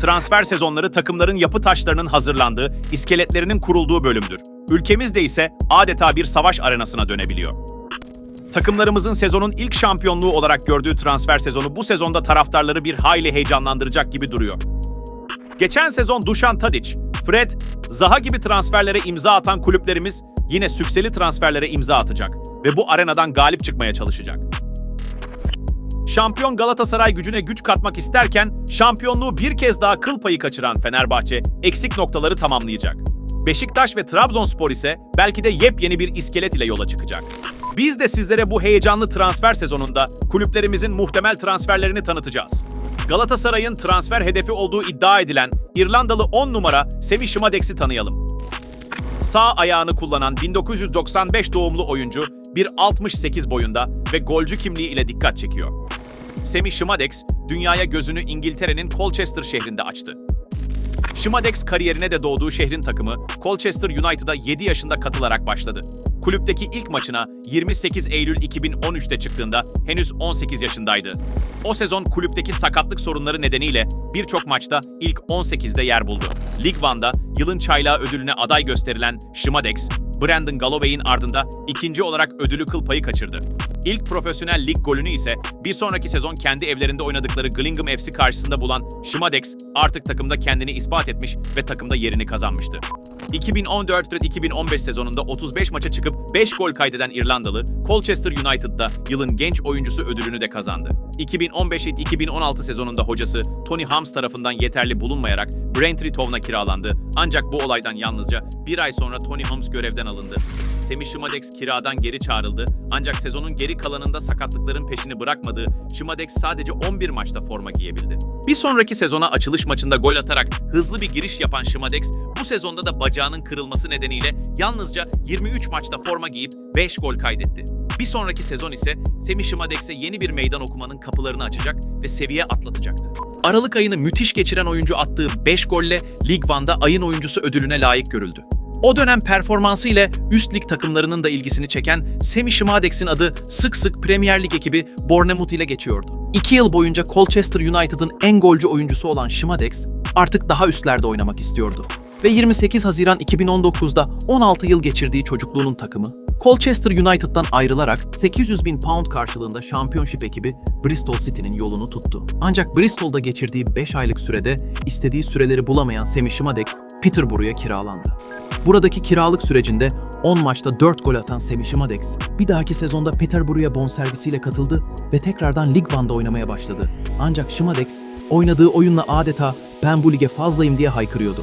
transfer sezonları takımların yapı taşlarının hazırlandığı, iskeletlerinin kurulduğu bölümdür. Ülkemizde ise adeta bir savaş arenasına dönebiliyor. Takımlarımızın sezonun ilk şampiyonluğu olarak gördüğü transfer sezonu bu sezonda taraftarları bir hayli heyecanlandıracak gibi duruyor. Geçen sezon Dušan Tadić, Fred, Zaha gibi transferlere imza atan kulüplerimiz yine sükseli transferlere imza atacak ve bu arenadan galip çıkmaya çalışacak. Şampiyon Galatasaray gücüne güç katmak isterken şampiyonluğu bir kez daha kıl payı kaçıran Fenerbahçe eksik noktaları tamamlayacak. Beşiktaş ve Trabzonspor ise belki de yepyeni bir iskelet ile yola çıkacak. Biz de sizlere bu heyecanlı transfer sezonunda kulüplerimizin muhtemel transferlerini tanıtacağız. Galatasaray'ın transfer hedefi olduğu iddia edilen İrlandalı 10 numara Semih Şimadex'i tanıyalım. Sağ ayağını kullanan 1995 doğumlu oyuncu 1.68 boyunda ve golcü kimliği ile dikkat çekiyor. Semih Şimadex, dünyaya gözünü İngiltere'nin Colchester şehrinde açtı. Şimadex kariyerine de doğduğu şehrin takımı Colchester United'a 7 yaşında katılarak başladı. Kulüpteki ilk maçına 28 Eylül 2013'te çıktığında henüz 18 yaşındaydı. O sezon kulüpteki sakatlık sorunları nedeniyle birçok maçta ilk 18'de yer buldu. Lig One'da yılın çaylağı ödülüne aday gösterilen Şimadex, Brandon Galloway'in ardında ikinci olarak ödülü kıl payı kaçırdı. İlk profesyonel lig golünü ise bir sonraki sezon kendi evlerinde oynadıkları Gillingham FC karşısında bulan Şimadex artık takımda kendini ispat etmiş ve takımda yerini kazanmıştı. 2014-2015 sezonunda 35 maça çıkıp 5 gol kaydeden İrlandalı, Colchester United'da yılın genç oyuncusu ödülünü de kazandı. 2015-2016 sezonunda hocası Tony Hams tarafından yeterli bulunmayarak Braintree Town'a kiralandı. Ancak bu olaydan yalnızca bir ay sonra Tony Hams görevden alındı. Semih Şimadex kiradan geri çağrıldı ancak sezonun geri kalanında sakatlıkların peşini bırakmadığı Şimadex sadece 11 maçta forma giyebildi. Bir sonraki sezona açılış maçında gol atarak hızlı bir giriş yapan Şimadex bu sezonda da bacağının kırılması nedeniyle yalnızca 23 maçta forma giyip 5 gol kaydetti. Bir sonraki sezon ise Semih Şimadex'e yeni bir meydan okumanın kapılarını açacak ve seviye atlatacaktı. Aralık ayını müthiş geçiren oyuncu attığı 5 golle Lig One'da ayın oyuncusu ödülüne layık görüldü. O dönem performansı ile üst lig takımlarının da ilgisini çeken Semih Şimadex'in adı sık sık Premier Lig ekibi Bournemouth ile geçiyordu. İki yıl boyunca Colchester United'ın en golcü oyuncusu olan Şimadex artık daha üstlerde oynamak istiyordu. Ve 28 Haziran 2019'da 16 yıl geçirdiği çocukluğunun takımı, Colchester United'dan ayrılarak 800 bin pound karşılığında Championship ekibi Bristol City'nin yolunu tuttu. Ancak Bristol'da geçirdiği 5 aylık sürede istediği süreleri bulamayan Semih Şimadex, Peterborough'a kiralandı. Buradaki kiralık sürecinde 10 maçta 4 gol atan Semih Şimadex, bir dahaki sezonda Peterborough'a bonservisiyle katıldı ve tekrardan Lig One'da oynamaya başladı. Ancak Şimadex, oynadığı oyunla adeta ben bu lige fazlayım diye haykırıyordu.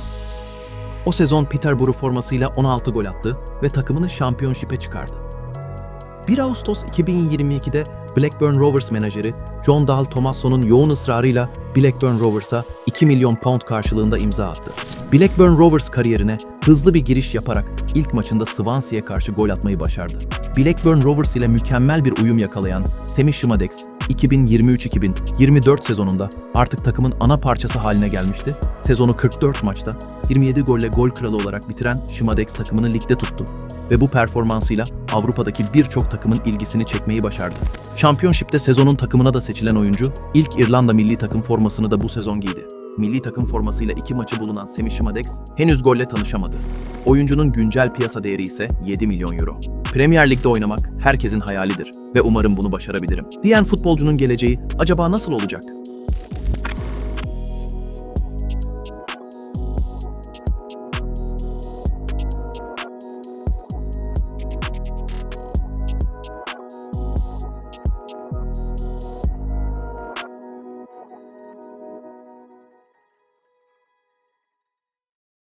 O sezon Peterborough formasıyla 16 gol attı ve takımını şampiyonşipe çıkardı. 1 Ağustos 2022'de Blackburn Rovers menajeri John Dahl Tomasson'un yoğun ısrarıyla Blackburn Rovers'a 2 milyon pound karşılığında imza attı. Blackburn Rovers kariyerine hızlı bir giriş yaparak ilk maçında Swansea'ya karşı gol atmayı başardı. Blackburn Rovers ile mükemmel bir uyum yakalayan Semih Şimadex, 2023-2024 sezonunda artık takımın ana parçası haline gelmişti. Sezonu 44 maçta 27 golle gol kralı olarak bitiren Şimadex takımını ligde tuttu ve bu performansıyla Avrupa'daki birçok takımın ilgisini çekmeyi başardı. Championship'te sezonun takımına da seçilen oyuncu ilk İrlanda milli takım formasını da bu sezon giydi. Milli takım formasıyla iki maçı bulunan Semih Şimadex henüz golle tanışamadı. Oyuncunun güncel piyasa değeri ise 7 milyon euro. Premier Lig'de oynamak herkesin hayalidir ve umarım bunu başarabilirim. Diyen futbolcunun geleceği acaba nasıl olacak?